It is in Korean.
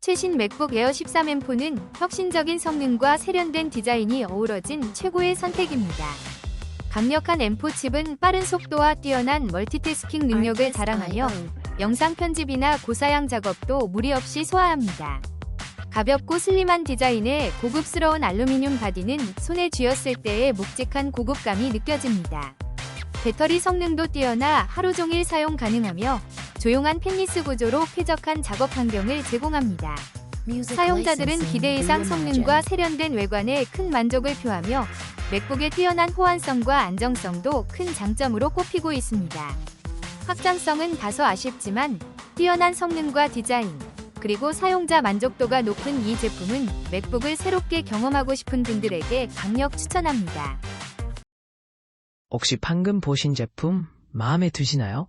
최신 맥북 에어 13M4는 혁신적인 성능과 세련된 디자인이 어우러진 최고의 선택입니다. 강력한 M4 칩은 빠른 속도와 뛰어난 멀티태스킹 능력을 자랑하며 영상 편집이나 고사양 작업도 무리 없이 소화합니다. 가볍고 슬림한 디자인에 고급스러운 알루미늄 바디는 손에 쥐었을 때의 묵직한 고급감이 느껴집니다. 배터리 성능도 뛰어나 하루 종일 사용 가능하며 조용한 펜리스 구조로 쾌적한 작업 환경을 제공합니다. 사용자들은 기대 이상 성능과 세련된 외관에 큰 만족을 표하며 맥북의 뛰어난 호환성과 안정성도 큰 장점으로 꼽히고 있습니다. 확장성은 다소 아쉽지만 뛰어난 성능과 디자인, 그리고 사용자 만족도가 높은 이 제품은 맥북을 새롭게 경험하고 싶은 분들에게 강력 추천합니다. 혹시 방금 보신 제품 마음에 드시나요?